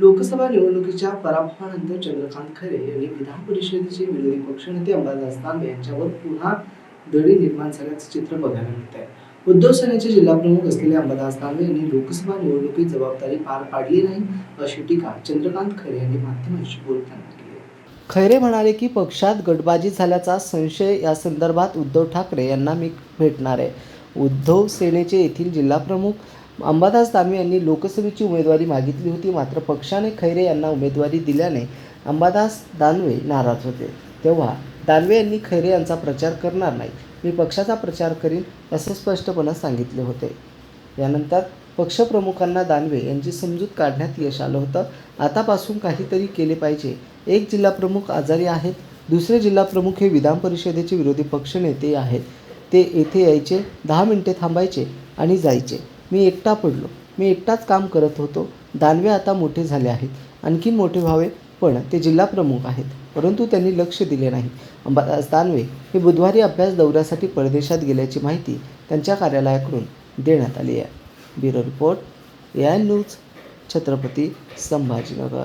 लोकसभा निवडणुकीच्या पराभवानंतर चंद्रकांत खरे यांनी विधान परिषदेचे विरोधी पक्षनेते अंबादास दानवे यांच्यावर पुन्हा दडी निर्माण झाल्याचं चित्र बघायला मिळत आहे उद्धव सेनेचे जिल्हाप्रमुख असलेले अंबादास दानवे यांनी लोकसभा निवडणुकीत जबाबदारी पार पाडली नाही अशी टीका चंद्रकांत खरे यांनी माध्यमांशी बोलताना केली. खैरे म्हणाले की पक्षात गटबाजी झाल्याचा संशय या संदर्भात उद्धव ठाकरे यांना मी भेटणार आहे. उद्धव सेनेचे येथील जिल्हाप्रमुख अंबादास दानवे यांनी लोकसभेची उमेदवारी मागितली होती. मात्र पक्षाने खैरे यांना उमेदवारी दिल्याने अंबादास दानवे नाराज होते. तेव्हा दानवे यांनी खैरे यांचा प्रचार करणार नाही. मी पक्षाचा प्रचार करीन असे स्पष्टपणे सांगितले होते. यानंतर पक्षप्रमुखांना दानवे यांची समजूत काढण्यात यश आलं होतं. आतापासून काहीतरी केले पाहिजे. एक जिल्हाप्रमुख आजारी आहेत दुसरे जिल्हाप्रमुख हे विधान परिषदेचे विरोधी पक्षनेते आहेत. ते येथे यायचे दहा मिनिटे थांबायचे आणि जायचे. मी एकटा पडलो. मी एकटाच काम करत होतो. दानवे आता मोठे झाले आहेत. आणखीन मोठे व्हावे पण ते जिल्हाप्रमुख आहेत. परंतु त्यांनी लक्ष दिले नाही. अंबादास दानवे हे बुधवारी अभ्यास दौऱ्यासाठी परदेशात गेल्याची माहिती त्यांच्या कार्यालयाकडून देण्यात आली आहे. Bureau report A I news Chhatrapati Sambhajinagar.